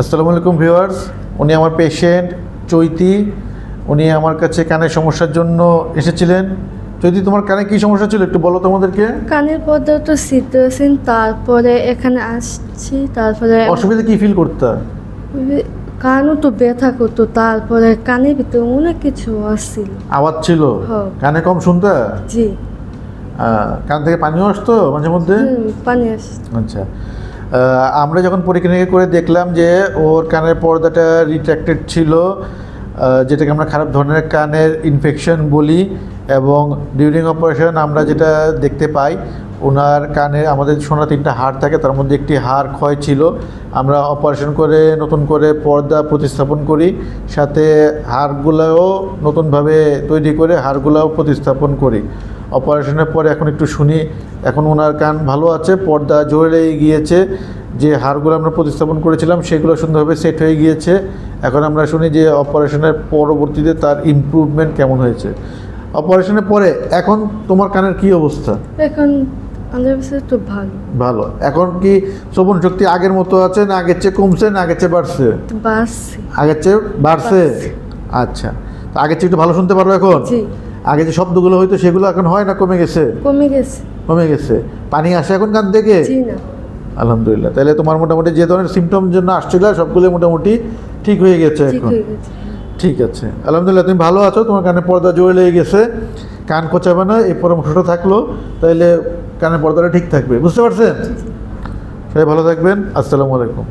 আসসালামু আলাইকুম ভিউয়ার্স। উনি আমার পেশেন্ট চৈতি। উনি আমার কাছে কানের সমস্যার জন্য এসেছিলেন। চৈতি তোমার কানে কি সমস্যা ছিল? একটু বলো তোমাদেরকে। কানের পর্দা তো সিদ্ধেছেন তারপরে এখানে আসছি তারপরে অসুবিধা কি ফিল করতে? কানও তো ব্যথা করতো তারপরে কানের ভিতরে অনেক কিছু আসছিল। আওয়াজ ছিল? হ্যাঁ। কানে কম শুনতে? জি। কান থেকে পানিও আসতো মাঝে মধ্যে? পানি আসছে। আচ্ছা। আমরা যখন পরীক্ষা করে দেখলাম যে ওর কানের পর্দাটা রিট্র্যাক্টেড ছিল যেটাকে আমরা খারাপ ধরনের কানের ইনফেকশন বলি, এবং ডিউরিং অপারেশন আমরা যেটা দেখতে পাই, ওনার কানে আমাদের সোনা তিনটা হাড় থাকে, তার মধ্যে একটি হাড় ক্ষয় ছিল। আমরা অপারেশন করে নতুন করে পর্দা প্রতিস্থাপন করি, সাথে হাড়গুলোও নতুনভাবে তৈরি করে হাড়গুলোও প্রতিস্থাপন করি। অপারেশনের পরে এখন একটু শুনি এখন ওনার কান ভালো আছে পর্দা জোরে লেগে গিয়েছে যে হাড়গুলো আমরা প্রতিস্থাপন করেছিলাম সেগুলো সুন্দরভাবে সেট হয়ে গিয়েছে। এখন আমরা শুনি যে অপারেশনের পরবর্তীতে তার ইমপ্রুভমেন্ট কেমন হয়েছে। অপারেশনের পরে এখন তোমার কানের কি অবস্থা? এখন তো ভালো। ভালো। এখন কি শ্রবণ শক্তি আগের মতো আছে না আগের চেয়ে কমছে না আগের চেয়ে বাড়ছে? বাড়ছে। আগের চেয়ে বাড়ছে। আচ্ছা। তা আগের চেয়ে একটু ভালো শুনতে পারো এখন? আগে যে শব্দগুলো হয়তো সেগুলো এখন হয় না কমে গেছে? কমে গেছে। কমে গেছে। পানি আসে এখন কান থেকে? আলহামদুলিল্লাহ। তাহলে তোমার মোটামুটি যে ধরনের সিমটম জন্য আসছিল সবগুলো মোটামুটি ঠিক হয়ে গেছে এখন। ঠিক আছে। আলহামদুলিল্লাহ তুমি ভালো আছো? তোমার কানে পর্দা জোরে লেগে গেছে। কান খোঁচাবে না এই পরামর্শটা থাকল। তাহলে কানে পর্দাটা ঠিক থাকবে। বুঝতে পারছেন? সবাই ভালো থাকবেন। আসসালামু আলাইকুম।